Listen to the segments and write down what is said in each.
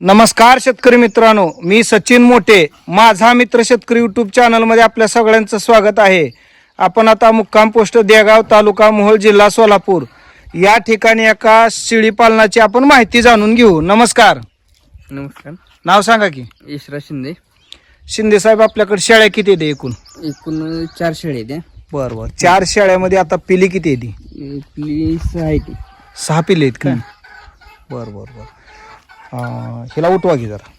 नमस्कार शेतकरी मित्रांनो मी सचिन मोठे माझा मित्र शेतकरी युट्यूब चॅनलमध्ये आपल्या सगळ्यांचं स्वागत आहे. आपण आता मुक्काम पोस्ट देगाव तालुका मोहोळ जिल्हा सोलापूर. या ठिकाणी एका शेळी पालनाची आपण माहिती जाणून घेऊ. नमस्कार. नमस्कार. नाव सांगा की. यशराज शिंदे. शिंदे साहेब आपल्याकडे शेळ्या किती येते एकूण? एकूण चार शेळ्या आहेत बरं बरं. चार शेळ्यामध्ये आता पिली किती येते आपली सहा आहे ती सहा पिली आहेत का? बरं बरं बरं. हिला उठवा की जरा.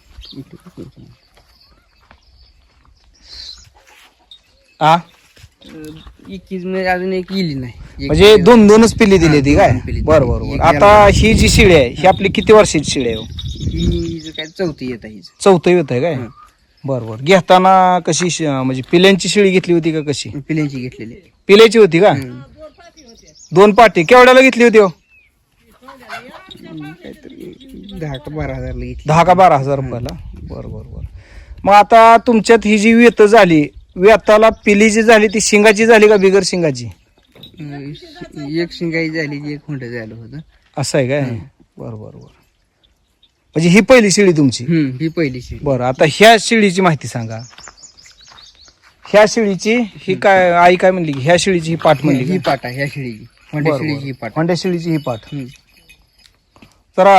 आ? एकवीसमध्ये अजून एक येईल नाही. म्हणजे दोन दोनच पिल्ली दिली ती काय. बरं बरं एक बरं आता ही जी शिळी आहे ही आपली किती वर्षाची शिळी आहे हो? ही काय चौथी येत आहे. चौथं येत आहे काय? हं. बरं बरं. घेताना कशी श- म्हणजे पिल्यांची शिळी घेतली होती का कशी? पिल्यांची घेतलेली. पिल्याची होती का? हं. दोन पाटी. केवढ्याला घेतली होती हो? काहीतरी दहा का बारा हजारला घेतली दहा का बारा हजार रुपयाला? बरं बरं बरं. मग आता तुमच्यात ही जी वेत झाली वेताला पिली जी झाली ती शिंगाची झाली का बिगर शिंगाची? अं, एक शिंगाई झाली जी एक हुंड झालं होतं. असं आहे काय? बरं बरं बरं. म्हणजे ही पहिली शिळी तुमची? हम्म, ही पहिली शेळी. बरं आता ह्या शिळीची माहिती सांगा. ह्या शिळीची ही काय आई काय म्हणली की ह्या शिळीची ही पाठ म्हणली ही का? पाट आहे ह्या शेळीची. बरं, होंड्या बरं. शेळीची ही पाट होंड्या शिळीची ही पाठ. हम्म. जरा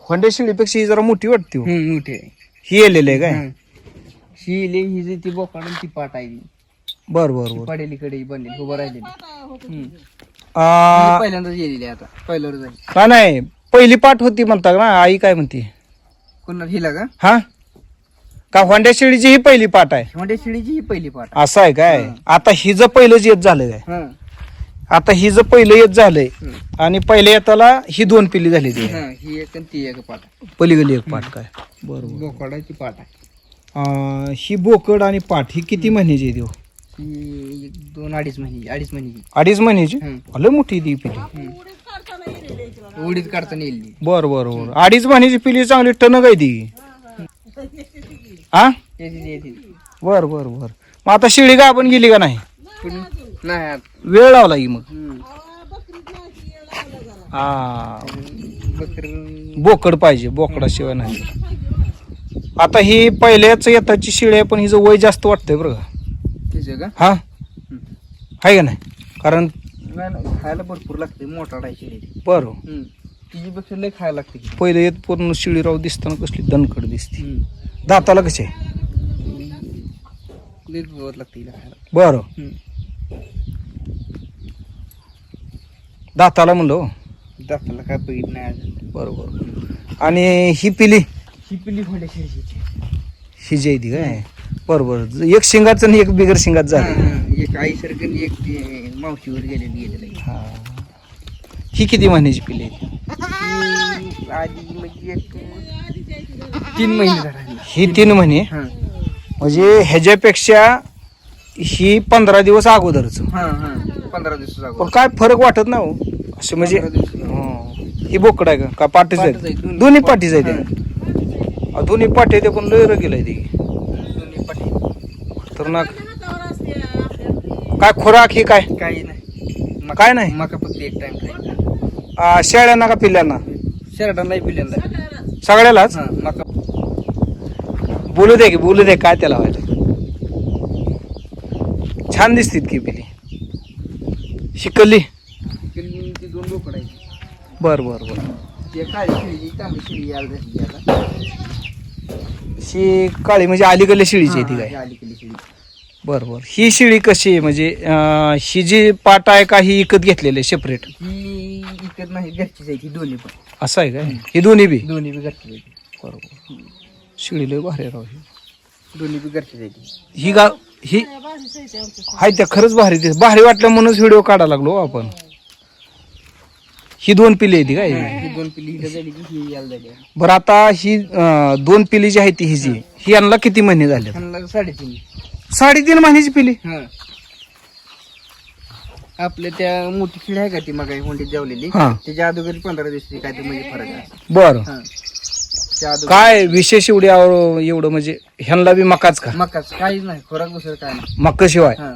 होंड्या शिळीपेक्षा ही जरा मोठी वाटते हो. हम्म, मोठी आहे ही येलेली आहे काय हं. ही इले ही जी ती बोकाड आणि ती पाट आहे ती. बरं बरं बरं पडेली कडे बनलेली उभं राहिलेली हम्म. आ, पहिल्यांदाच गेलेली आता पहिल्यावर जाईल का नाही पहिली पाठ होती म्हणता ना आई काय म्हणते कोणाला हिला का हा का होंड्या शिळीची ही पहिली पाठ आहे म्हणजे शिडीची ही पहिली पाट असं आहे काय. आता ही जर पहिलंच येत झालं काय हं. आता ही जर पहिलं येत झालंय. आणि पहिल्या येताला ही दोन पिल्ली झाली ती हं, ही एक आणि ती एक पाट आहे. पलीकडली एक पाठ काय बरोबर बोकाडाची पाट आहे अं, ही बोकड आणि पाठ ही किती महिन्याची हो? एक दोन अडीच महिने अडीच महिन्याची अडीच महिन्याची. लय मोठी ती पिली. उडीत काढताना येईल ती. बर बर बर अडीच महिन्याची पिली चांगली टणक आहे ती हा. बर बर बर मग आता शिळी का आपण गेली का नाही पण नाही. वेळ लावला की मग. हं. बकर. बोकड पाहिजे बोकडाशिवाय नाही. आता ही पहिल्याच येताची शिळी आहे पण हिचं वय जास्त वाटतंय बरं का. तिचं का? हा? आहे का नाही? कारण नाही नाही खायला भरपूर लागते मोठा शिडी बरं. तिच्यापेक्षा लय खायला लागते की. पहिले येत पूर्ण शिळीराव दिसताना कसली दणकड दिसते. दाताला कसे आहे? लय गवत लागते खायला. बरं. दाताला म्हणलं. हो. दाताला काय बघित नाही अजून. बरोबर. आणि ही पिली? ही फोंड्या शेळीची ही जी आहे ती काय? बरोबर. एक शिंगाचं आणि एक बिगर शिंगात झालं. एक आई सारखं एक ते मावशीवर गेलेली गेलेलं हा. ही किती महिन्याची पिली आहे? आधी म्हणजे एक तीन महिने झाला. ही तीन महिने? हा. म्हणजे ह्याच्यापेक्षा ही पंधरा दिवस अगोदरच. हा हा. पंधरा दिवस पण काय फरक वाटत नाही हो. असं म्हणजे. हं. ही बोकड आहे का? का पाठीच पाठीच आहे आहे, दोन्ही दोन्ही पाठीच आहे. ते दोन्ही पाठी ते पण लय रगेल आहे ते दोन्ही पाठी. तर ना काय खुराक ही काय? काही नाही. काय नाही? मका फक्त एक टाइम खायचा. आ, शेळ्यांना का पिल्ल्यांना शर्टाला पिल्यांदा सगळ्यालाच? हा मका बोलू दे की बोलू दे काय त्याला व्हायला छान दिसतीत की पिली. शिकली. पिल्ली ती दोन बोकड आहे बर बर बर. ती काळी शिळी तांबडी शिळी यायला झाली आता काळी म्हणजे अलीकडल्या शिळीची आहे ती काय? आली केली शिळी. बर बर. ही शिळी कशी आहे? म्हणजे अं, ही जी पाट आहे का ही विकत घेतलेली आहे सेपरेट ही इकत नाही घरचीच आहे ती दोन्ही पण. असं आहे काय? ही दोन्ही बी? दोन्ही बी घरचीच आहे ती. बरोबर. शिळी लय भारी राव ही. दोन्ही बी घरचीच आहे ती. ही गा ही हाय त्या खरंच भारी दिस भारी वाटलं म्हणूनच व्हिडिओ काढायला लागलो हो आपण. ही दोन पिली आहे ती काय ही दोन पिल्ली इकडे झाली की ही यायला झाली. बरं आता ही अं, दोन पिली जी आहे ती ही जी ही. यांना किती महिने झाले साडेतीन. साडेतीन महिन्याची पिली? हा. आपल्या त्या मोठी खिड आहे का ती मग कोणती जेवलेली? हा. त्याच्या अगोदर पंधरा दिवस काय ते म्हणजे फरक आहे. बर. हा. काय विशेष एवढी आव- एवढं म्हणजे ह्यांना बी मकाच का? मकाच काहीच नाही खोराक दुसरं काय नाही. मक्का शिवाय? हा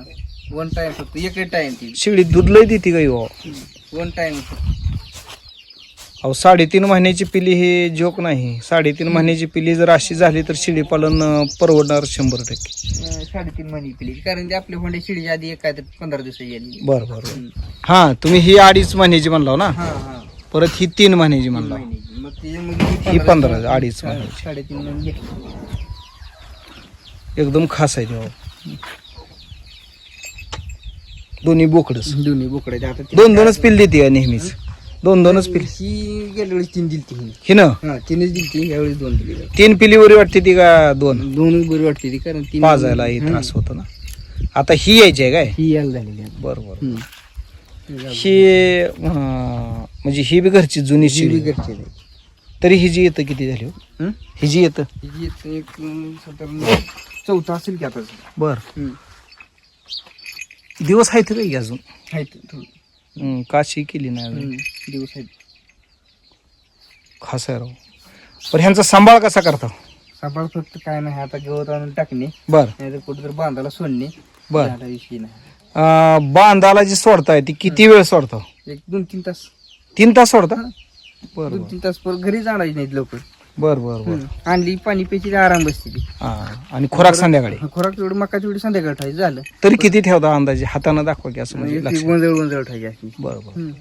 वन टाइम फक्त एक टाइम ती. शिळी दूध लय देते का हो वन टाइम अहो साडेतीन महिन्याची पिली ही जोक नाही. साडेतीन महिन्याची पिली जर अशी झाली तर शेळीपालन अं, परवडणार शंभर टक्के. साडेतीन महिने पिली. कारण ते आपल्या होंडे शिडीच्या आधी एक काय तर पंधरा दिवसाची आली बरं बरं बरं. हा तुम्ही ही अडीच महिन्याची म्हणला ना? हा हा. परत ही तीन महिन्याची म्हणला. महिन्याची. मग ती मग ही पंधरा अडीच हा, महिन्याची साडेतीन महिने घेतली. एकदम खास आहे तेव्हा दोन्ही बोकडच दोन्ही बोकडे आता ती- दोन दोनच पिल देते का नेहमीच. दोन दोनच पिल ही गेल्या वेळेस तीन दिलती. ही ना? हा तीनच दिलती यावेळेस दोन दिली. तीन पिलीवरी वाटते ती का दोन? दोनच बरी वाटते ती कारण तीन पाजायला ही हम्म. त्रास होतो ना. आता ही यायची आहे काय? ही यायला झालेली आहे. बरं बरं. हम्म. ही अं, म्हणजे ही बी घरची जुनी ही शिडी. घरची आहे. तरी ही जी येतं किती झाली हो? हम्म? ही जी येतं हिची एक- एक अं, साधारण चौथा असेल की आता बर. हम्म. दिवस आहेत काही अजून? आहेत थोडं. हं, काशी केली नाही अजून. हम्म. दिवस आहेत. खास आहे राव. पण ह्यांचा सांभाळ कसा करता? सांभाळ फक्त काय नाही आता गवत आणून टाकणे. बर. नाहीतर कुठं तर बांधाला सोडणे. बर. झाला विषय नाही. अं, बांधाला जी सोडताय ती किती वेळ सोडता? एक दोन तीन तास. तीन तास सोडता? बर दोन तीन तास परत घरी जाणार नाहीत लवकर. बर बर बर. आणली पाणी प्यायची आराम बसते ती हा आणि खोराक संध्याकाळी? खोराक तेवढं मका तेवढी संध्याकाळी ठेवायचं झालं. तरी किती ठेवता अंदाजे? हाताने दाखवा की असं म्हणजे म्हणजे लक्षात. गोंधळ गोंधळ ठेवायची अशी बर बर. हम्म.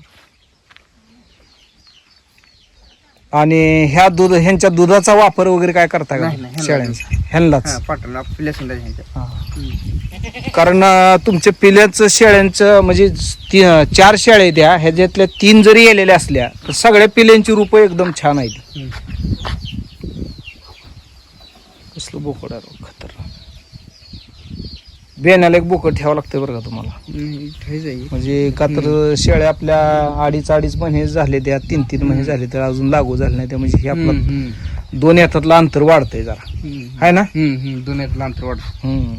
आणि ह्या दूध ह्यांच्या दुधाचा वापर वगैरे काय करता का नाही, नाही, ह्यांना शेळ्यांचा? ह्यांनाच. पाटण आपल्या संध्या ह्यांच्या. कारण अं, तुमच्या पिल्याचं शेळ्यांचं म्हणजे ती- अं, चार शेळ्या आहेत त्या ह्याच्यातल्या तीन जरी गेलेल्या असल्या तर सगळ्या पिल्यांची रूपं एकदम छान आहेत. हम्म. कसलं बोकड राव, खतरनाक. बेण्याला एक बोकड ठेवावं लागतं बरं का तुम्हाला हम्म, ठेवायचं आहे. म्हणजे का तर शेळ्या आपल्या अडीच अडीच महिने झाले त्या तीन तीन महिने झाले तर अजून लागू झाले नाही त्या म्हणजे हे हम्म, आपलं हम्म. दोन यातातलं अंतर वाढतंय जरा हम्म. आहे ना हम्म, हम्म. दोन हम्म.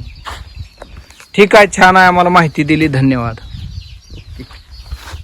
ठीक आहे छान आहे आम्हाला माहिती दिली धन्यवाद